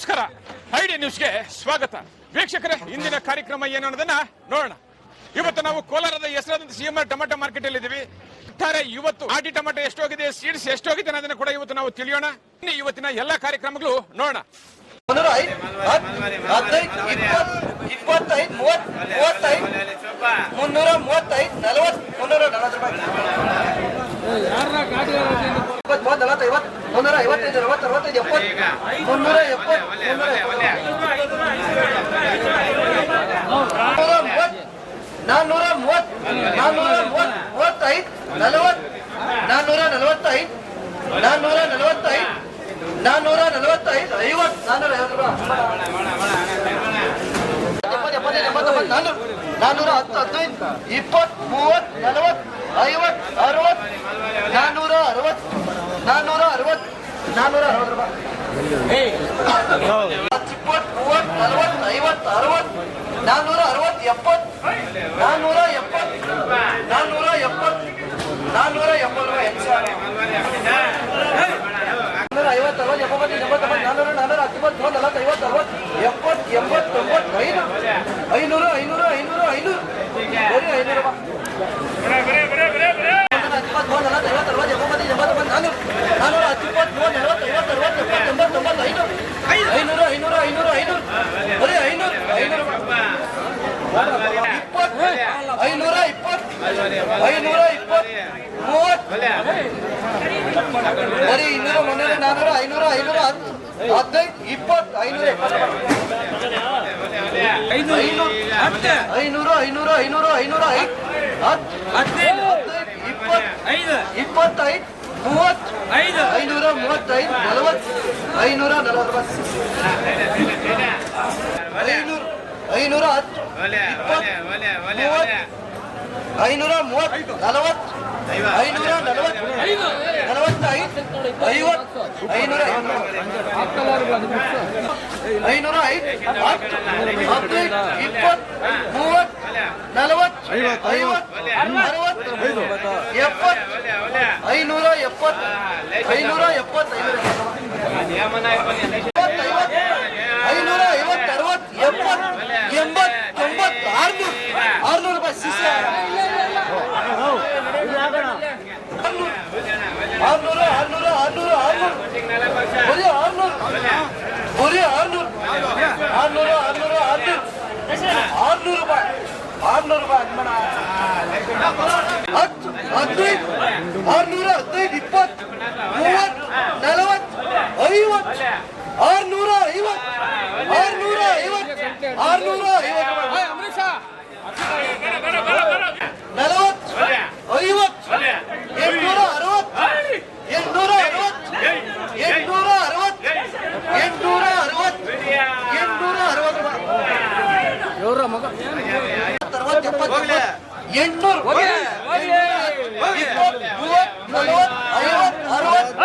ನಮಸ್ಕಾರ. ಐಡಿ ನ್ಯೂಸ್ಗೆ ಸ್ವಾಗತ. ವೀಕ್ಷಕರೇ, ಇಂದಿನ ಕಾರ್ಯಕ್ರಮ ಏನು ಅನ್ನೋದನ್ನ ನೋಡೋಣ. ಇವತ್ತು ನಾವು ಕೋಲಾರದ ಹೆಸರಾದಂತ C M R tomato market ಅಲ್ಲಿ ಇದೀವಿ ಒಟ್ಟಾರೆ ಇವತ್ತು ಆಟಿ ಟೊಮೆಟೊ ಎಷ್ಟೋಗಿದೆ, ಸೀಡ್ಸ್ ಎಷ್ಟೋಗಿದೆ ಅನ್ನೋದನ್ನ ಕೂಡ ಇವತ್ತು ನಾವು ತಿಳಿಯೋಣ. ಇನ್ನು ಇವತ್ತಿನ ಎಲ್ಲಾ ಕಾರ್ಯಕ್ರಮಗಳು ನೋಡೋಣ ಮುನ್ನೂರ ಐದು ಹತ್ತು ಹದಿನೈದು ಇಪ್ಪತ್ತು ಇಪ್ಪತ್ತೈದು ಮೂವತ್ತು ಮೂವತ್ತೈದು ಮುನ್ನೂರ ಮೂವತ್ತೈದು ನಲವತ್ತು ಮುನ್ನೂರ ನಲವತ್ತು ರೂಪಾಯಿ ಇಪ್ಪತ್ತು ಮೂವತ್ತು ನಲವತ್ತು ಐವತ್ತು ಮುನ್ನೂರ ಐವತ್ತೈದು ಅರವತ್ತು ಅರವತ್ತೈದು ಎಪ್ಪತ್ತು. ಮುನ್ನೂರ ಎಪ್ಪತ್ತು ಮುನ್ನೂರ ನಾನ್ನೂರ ಮೂವತ್ತು ನಾನ್ನೂರ ಮೂವತ್ತು ನಾನ್ನೂರ ಮೂವತ್ತು ಮೂವತ್ತೈದು ನಲವತ್ತು ನಾನ್ನೂರ ನಲವತ್ತೈದು ನಾನ್ನೂರ ನಲವತ್ತೈದು ನಾನ್ನೂರ ನಲವತ್ತೈದು ಐವತ್ತು. ನಾನ್ನೂರ ಐವತ್ತು ರೂಪಾಯಿ ನಾನ್ನೂರು ನಾನ್ನೂರ ಹತ್ತು ಹದಿನೈದು ಇಪ್ಪತ್ತು ಮೂವತ್ತು ನಲವತ್ತು ಐವತ್ತು ಅರವತ್ತು ನಾನ್ನೂರ ಅರವತ್ತು ನಾನ್ನೂರ ಅರವತ್ತು ನಾನ್ನೂರ ಅರವತ್ತು ರೂಪಾಯಿ ಇಪ್ಪತ್ತು ಮೂವತ್ತು ನಲವತ್ತು, ಐವತ್ತು, ಅರವತ್ತು ನಾನ್ನೂರ ಅರವತ್ತು, ಎಪ್ಪತ್ತು ನಾನ್ನೂರ ಎಪ್ಪತ್ತು ನಾನ್ನೂರ ಎಪ್ಪತ್ತು ನಾನ್ನೂರ ಎಪ್ಪತ್ತು ಹೆಚ್ಚು. ನಾನ್ನೂರ ಐವತ್ತು, ಅರವತ್ತು, ಎಪ್ಪತ್ತು ಎಂಬತ್ತೊಂಬತ್ತು ನಾನ್ನೂರ ನಾನ್ನೂರ ಹತ್ತೊಂಬತ್ತು, ನಲವತ್ತು, ಐವತ್ತು, ಅರವತ್ತು, ಎಪ್ಪತ್ತು, ಎಂಬತ್ತು, ತೊಂಬತ್ತು ಐದು ಐನೂರು ಐನೂರು ಐನೂರು. ಐನೂರು ಐನೂರು ಹತ್ತೊಂಬತ್ತು ಮೂವತ್ತು ನಲವತ್ತು ಐವತ್ತು ಅರವತ್ತು ಎಪ್ಪತ್ತು ಎಂಬತ್ತೊಂಬತ್ತು ನಾನ್ನೂರು ನಾನ್ನೂರ ಹತ್ತಿಪ್ಪತ್ತು ಮೂವತ್ತು ನಲವತ್ತು ಐವತ್ತು ಅರವತ್ತು ಎಪ್ಪತ್ತು ಎಂಬತ್ತು ತೊಂಬತ್ತು ಐನೂರು ಐನೂರು ಐನೂರು ಐನೂರು ಐನೂರು ಬರೀ ಐನೂರು ಐನೂರು ಇಪ್ಪತ್ತು ಐನೂರ ಇಪ್ಪತ್ತು ಐನೂರ ಇಪ್ಪತ್ತು ಮೂವತ್ತು ಬರೀ ಇನ್ನೂರ ಮುನ್ನೂರ ನಾನ್ನೂರು ಐನೂರ ಐನೂರ ಹದಿನೈದು ಇಪ್ಪತ್ತು ಐನೂರ ಐನೂರು ಐನೂರು ಐನೂರು ಐನೂರ ಐದು ಹತ್ತು ಹದಿನೈದು ಇಪ್ಪತ್ತು ಐದು ಇಪ್ಪತ್ತೈದು ಮೂವತ್ತು ಐದು ಐನೂರ ಮೂವತ್ತೈದು ನಲವತ್ತು ಐನೂರ ಐನೂರು ಐನೂರ ಹತ್ತು ಐನೂರ ಮೂವತ್ತು ನಲವತ್ತು ಐನೂರ ನಲವತ್ತು ನಲವತ್ತೈದು ಐವತ್ತು ಐನೂರ ಐನೂರ ಐದು ಹತ್ತು ಹದಿನೈದು ಇಪ್ಪತ್ತು ಮೂವತ್ತು ನಲವತ್ತು ಐವತ್ತು ಅರವತ್ತು ಎಪ್ಪತ್ತು ಐನೂರ ಎಪ್ಪತ್ತು ಐನೂರ ಎಪ್ಪತ್ತು ಐನೂರ ಐವತ್ತು ಅರವತ್ತು ಎಪ್ಪತ್ತು ಎಂಬತ್ತು ತೊಂಬತ್ತು ಆರ್ನೂರು ಆರ್ನೂರು ರೂಪಾಯಿ ಶಿಷ್ಯ ಆರ್ನೂರು ಆರ್ನೂರು ಆರ್ನೂರು ಆರ್ನೂರು ಬರೀ ಆರ್ನೂರು ಬರೀ ಆರ್ನೂರು ಆರ್ನೂರು ಆರ್ನೂರು ಆರ್ನೂರು ಆರ್ನೂರು ರೂಪಾಯಿ ಆರ್ನೂರು ರೂಪಾಯಿ ಹತ್ತು ಹದಿನೈದು ಆರ್ನೂರ ಹದಿನೈದು ಇಪ್ಪತ್ತು ಮೂವತ್ತು ನಲವತ್ತು ಐವತ್ತು ಆರ್ನೂರ ಐವತ್ತು ಆರ್ನೂರ ಐವತ್ತು ಆರ್ನೂರ ಐವತ್ತು. ನಲವತ್ತು ಐವತ್ತು ಎಂಟ್ನೂರ ಅರವತ್ತು ಎಂಟ್ನೂರ ಅರವತ್ತು ಎಂಟ್ನೂರ ಅರವತ್ತು ಎಂಟ್ನೂರ ಅರವತ್ತು ಎಂಟ್ನೂರ ಅರವತ್ತು. ಎಪ್ಪತ್ತು ಎಂಟ್ನೂರು ಇಪ್ಪತ್ತು ಮೂವತ್ತು ನಲವತ್ತು ಐವತ್ತು ಅರವತ್ತು